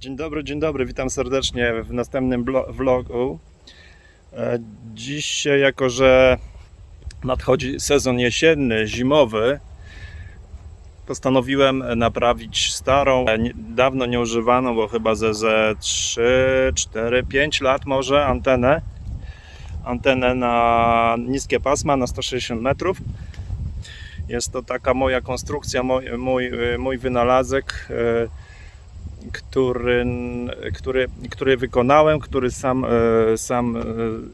Dzień dobry, dzień dobry, witam serdecznie w następnym vlogu. E, Dzisiaj, jako że nadchodzi sezon jesienny, zimowy, postanowiłem naprawić starą, e, dawno nieużywaną, bo chyba ze, ze 3, 4, 5 lat może antenę. Antenę na niskie pasma na 160 metrów. Jest to taka moja konstrukcja, mój, mój, mój wynalazek. e, który, który, który wykonałem, który sam, e, sam e,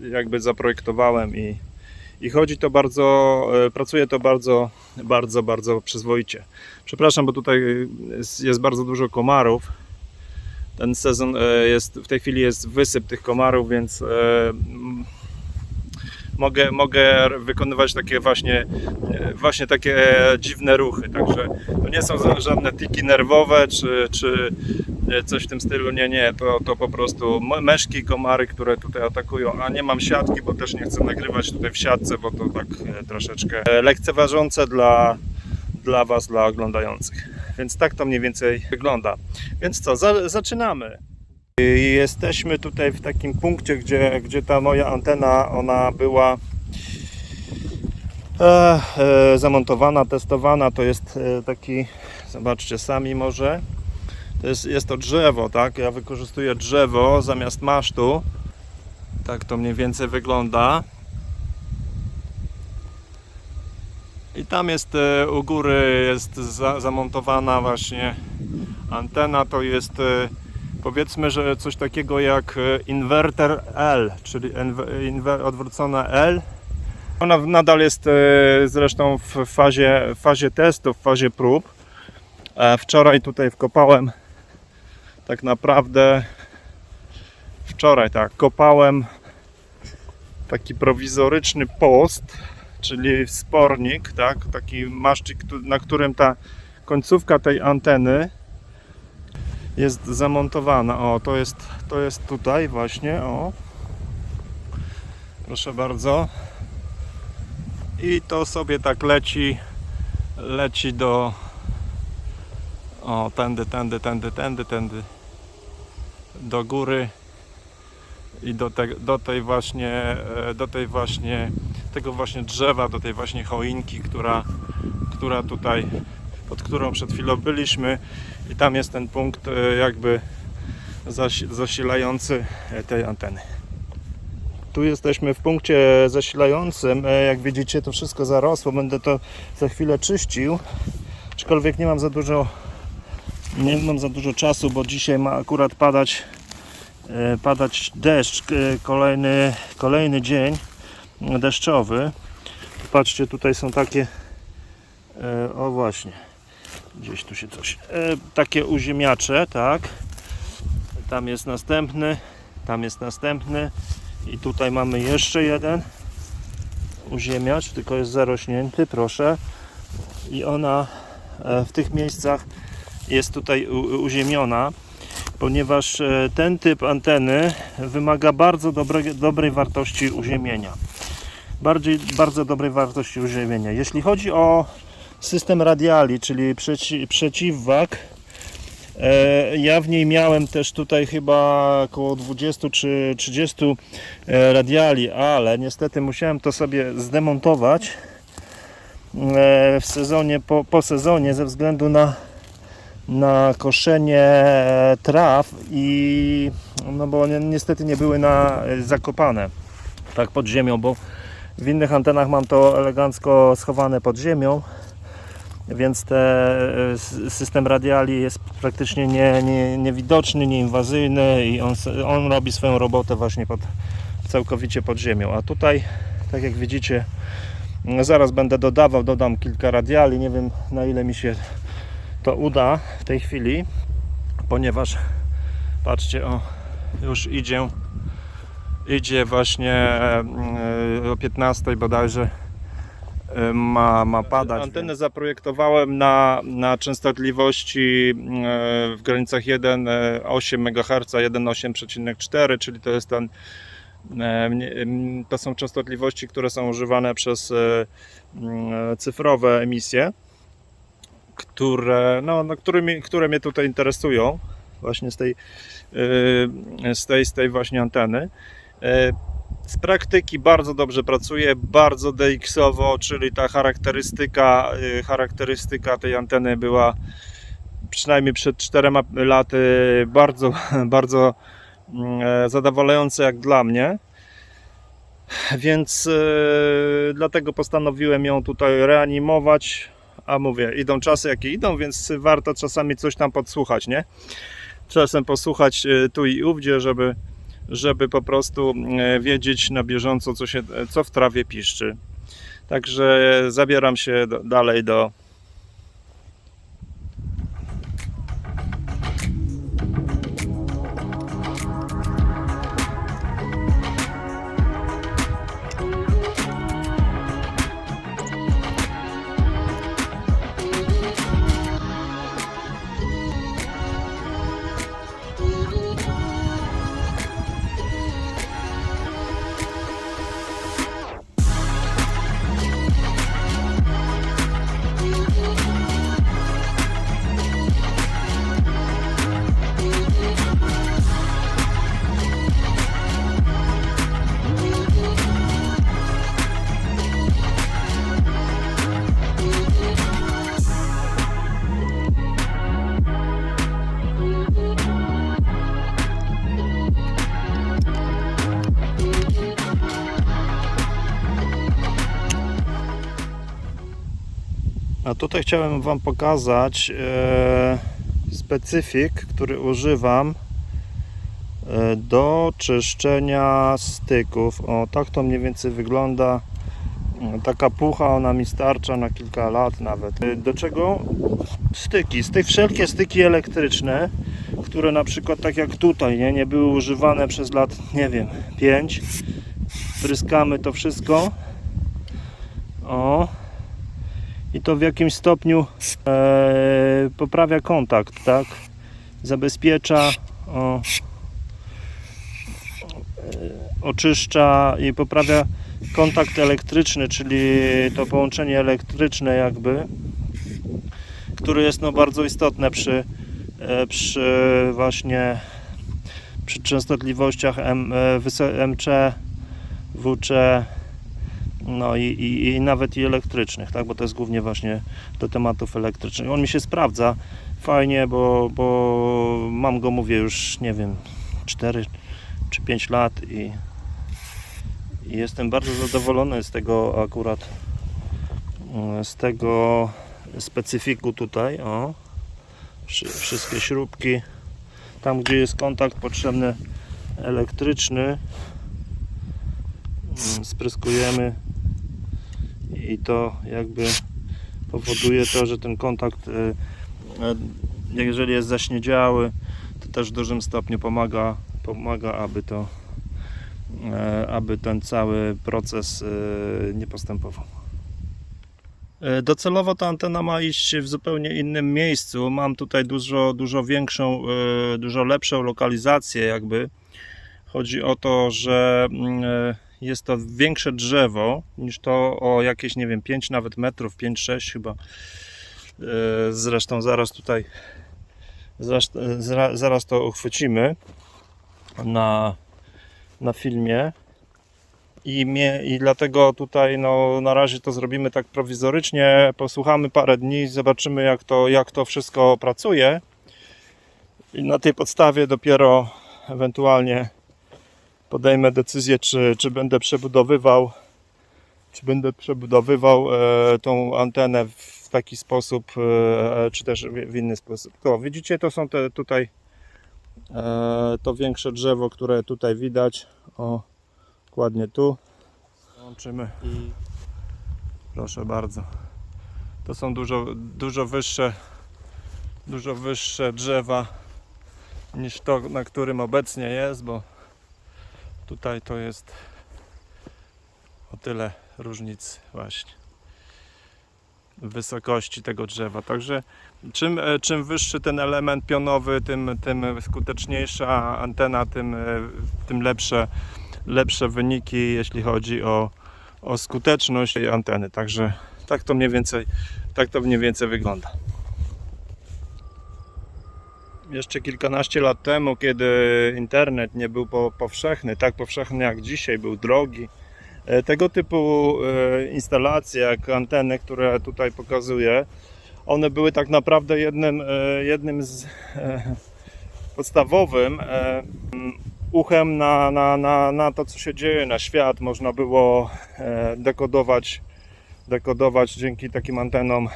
jakby zaprojektowałem i, i chodzi to bardzo, e, pracuje to bardzo, bardzo, bardzo przyzwoicie. Przepraszam, bo tutaj jest, bardzo dużo komarów. Ten sezon jest, w tej chwili jest wysyp tych komarów, więc mogę, mogę wykonywać takie właśnie, e, właśnie takie dziwne ruchy. Także to nie są żadne tiki nerwowe czy, czy e, coś w tym stylu. Nie, nie, to, to po prostu meszki, komary, które tutaj atakują. A nie mam siatki, bo też nie chcę nagrywać tutaj w siatce, bo to tak e, troszeczkę lekceważące dla, dla Was, dla oglądających. Więc tak to mniej więcej wygląda. Więc co, za, zaczynamy. Jesteśmy tutaj w takim punkcie, gdzie, gdzie ta moja antena, ona była e, e, zamontowana, testowana. To jest e, taki, zobaczcie sami może, to jest, jest to drzewo, tak? Ja wykorzystuję drzewo zamiast masztu. Tak to mniej więcej wygląda. I tam jest e, u góry jest za, zamontowana właśnie antena. To jest e, powiedzmy, że coś takiego jak e, inwerter L, czyli odwrócona L. Ona nadal jest e, zresztą w fazie, fazie testu, w fazie prób. E, Wczoraj tutaj wkopałem tak naprawdę wczoraj tak kopałem taki prowizoryczny post, czyli spornik, tak, taki maszczyk, na którym ta końcówka tej anteny jest zamontowana. O, to jest, to jest tutaj właśnie, o. Proszę bardzo. I to sobie tak leci, leci do o, tędy, tędy, tędy, tędy, tędy do góry i do, te, do tej właśnie, e, do tej właśnie, tego właśnie drzewa, do tej właśnie choinki, która, która tutaj, pod którą przed chwilą byliśmy i tam jest ten punkt e, jakby zasi, zasilający e, tej anteny. Tu jesteśmy w punkcie zasilającym. E, Jak widzicie, to wszystko zarosło. Będę to za chwilę czyścił. Aczkolwiek nie mam za dużo nie mam za dużo czasu, bo dzisiaj ma akurat padać padać deszcz, kolejny, kolejny dzień deszczowy. Patrzcie, tutaj są takie o właśnie gdzieś tu się coś e, takie uziemiacze, tak tam jest następny tam jest następny i tutaj mamy jeszcze jeden uziemiacz, tylko jest zarośnięty, proszę i ona e, w tych miejscach jest tutaj uziemiona, ponieważ e, ten typ anteny wymaga bardzo dobre, dobrej wartości uziemienia. Bardziej, bardzo dobrej wartości uziemienia. Jeśli chodzi o system radiali, czyli przeci, przeciwwag, e, ja w niej miałem też tutaj chyba około 20 czy 30 e, radiali, ale niestety musiałem to sobie zdemontować e, w sezonie, po, po sezonie ze względu na na koszenie traw i no bo ni- niestety nie były na, zakopane tak pod ziemią, bo w innych antenach mam to elegancko schowane pod ziemią więc te, e, system radiali jest praktycznie nie, nie, niewidoczny, nieinwazyjny i on, on robi swoją robotę właśnie pod, całkowicie pod ziemią, a tutaj tak jak widzicie no zaraz będę dodawał, dodam kilka radiali, nie wiem na ile mi się to uda w tej chwili, ponieważ patrzcie, o, już idzie, idzie właśnie e, o 15 bodajże ma, ma padać. Antenę zaprojektowałem na, na częstotliwości e, w granicach 1,8 MHz, 1,8,4, czyli to jest ten e, to są częstotliwości, które są używane przez e, cyfrowe emisje które, no, no, które, mnie, które mnie tutaj interesują. właśnie z tej, z tej, z tej właśnie anteny. Z praktyki bardzo dobrze pracuje, bardzo DX-owo, czyli ta charakterystyka, yy, charakterystyka tej anteny była przynajmniej przed czterema laty bardzo, bardzo mm, zadowalająca jak dla mnie. Więc e, dlatego postanowiłem ją tutaj reanimować. A mówię, idą czasy jakie idą, więc warto czasami coś tam podsłuchać, nie? Czasem posłuchać e, tu i ówdzie, żeby, żeby po prostu e, wiedzieć na bieżąco, co, się, co w trawie piszczy. Także zabieram się dalej do, tutaj chciałem Wam pokazać e, specyfik, który używam e, do czyszczenia styków. O, tak to mniej więcej wygląda. Taka pucha, ona mi starcza na kilka lat nawet. E, Do czego? Styki. Tych wszelkie styki elektryczne, które na przykład tak jak tutaj, nie, nie były używane przez lat, nie wiem, 5. Pryskamy to wszystko. O, i to w jakimś stopniu e, poprawia kontakt, tak? Zabezpiecza, o, e, oczyszcza i poprawia kontakt elektryczny, czyli to połączenie elektryczne jakby, które jest no bardzo istotne przy, e, przy właśnie przy częstotliwościach M, e, MC, WC, no i, i, i nawet i elektrycznych, tak? Bo to jest głównie właśnie do tematów elektrycznych. On mi się sprawdza fajnie, bo, bo mam go, mówię, już nie wiem, 4 czy 5 lat i, i jestem bardzo zadowolony z tego akurat z tego specyfiku tutaj, o Wszy- wszystkie śrubki tam gdzie jest kontakt potrzebny elektryczny mm, spryskujemy i to jakby powoduje to, że ten kontakt, e, e, jeżeli jest zaśniedziały, to też w dużym stopniu pomaga, pomaga aby to, e, aby ten cały proces nie postępował. Docelowo ta antena ma iść w zupełnie innym miejscu. Mam tutaj dużo, dużo większą, dużo lepszą lokalizację jakby. Chodzi o to, że mm, jest to większe drzewo niż to o jakieś, nie wiem, 5 nawet metrów, 5-6 chyba. E, Zresztą zaraz tutaj zaraz, zra- zaraz to uchwycimy na, na filmie. I, mnie, I dlatego tutaj no, na razie to zrobimy tak prowizorycznie. Posłuchamy parę dni, zobaczymy jak to, jak to wszystko pracuje. I na tej podstawie dopiero ewentualnie podejmę decyzję, czy, czy będę przebudowywał, czy będę przebudowywał e, tą antenę w taki sposób, e, czy też w, w inny sposób. To widzicie, to są te tutaj e, to większe drzewo, które tutaj widać. O, dokładnie tu. Łączymy i proszę bardzo. To są dużo, dużo wyższe, dużo wyższe drzewa niż to, na którym obecnie jest, bo tutaj to jest o tyle różnic właśnie wysokości tego drzewa. Także czym, e, czym wyższy ten element pionowy, tym, tym skuteczniejsza antena, tym, e, tym lepsze, lepsze wyniki, jeśli chodzi o, o skuteczność tej anteny. Także tak to mniej więcej, tak to mniej więcej wygląda. Jeszcze kilkanaście lat temu, kiedy internet nie był po, powszechny, tak powszechny jak dzisiaj, był drogi, e, tego typu e, instalacje jak anteny, które tutaj pokazuję, one były tak naprawdę jednym, e, jednym z podstawowym uchem na, na, na, na to, co się dzieje na świat. Można było dekodować, dekodować dzięki takim antenom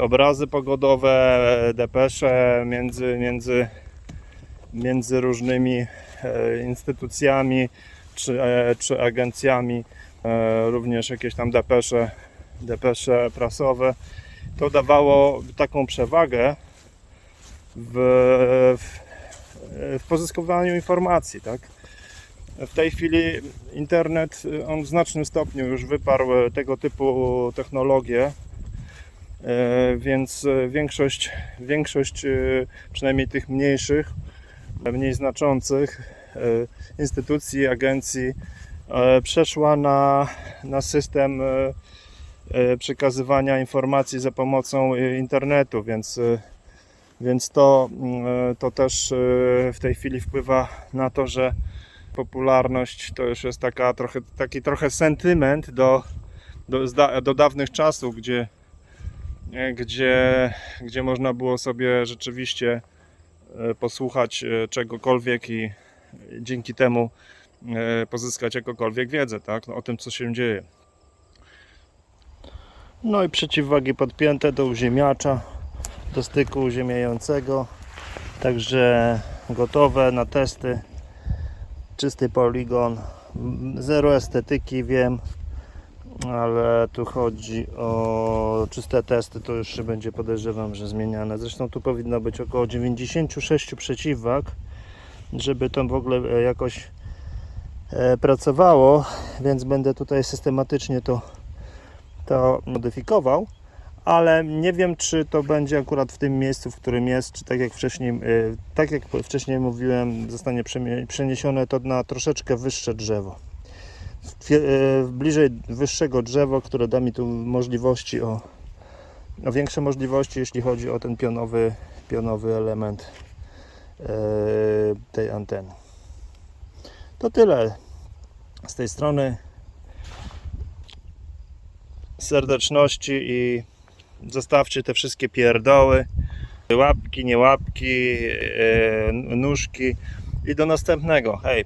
obrazy pogodowe, depesze między, między, między różnymi e, instytucjami czy, e, czy agencjami, e, również jakieś tam depesze, depesze prasowe. To dawało taką przewagę w, w, w pozyskiwaniu informacji, tak? W tej chwili internet, on w znacznym stopniu już wyparł tego typu technologie, E, więc e, większość, większość e, przynajmniej tych mniejszych, e, mniej znaczących e, instytucji, agencji e, przeszła na, na system e, e, przekazywania informacji za pomocą e, internetu, więc, e, więc to, e, to też e, w tej chwili wpływa na to, że popularność to już jest taka trochę, taki trochę sentyment do, do, do dawnych czasów, gdzie e, gdzie, gdzie można było sobie rzeczywiście e, posłuchać e, czegokolwiek i dzięki temu e, pozyskać jakąkolwiek wiedzę tak? no, o tym, co się dzieje. No i przeciwwagi podpięte do uziemiacza, do styku uziemiającego. Także gotowe na testy. Czysty poligon. Zero estetyki, wiem ale tu chodzi o czyste testy, to już będzie podejrzewam, że zmieniane. Zresztą tu powinno być około 96 przeciwwag, żeby to w ogóle e, jakoś e, pracowało, więc będę tutaj systematycznie to, to modyfikował. Ale nie wiem, czy to będzie akurat w tym miejscu, w którym jest, czy tak jak wcześniej, e, tak jak wcześniej mówiłem, zostanie przeniesione to na troszeczkę wyższe drzewo bliżej wyższego drzewa, które da mi tu możliwości o, o większe możliwości, jeśli chodzi o ten pionowy, pionowy element e, tej anteny. To tyle z tej strony. Serdeczności i zostawcie te wszystkie pierdoły, łapki, nie łapki, e, nóżki i do następnego. Hej!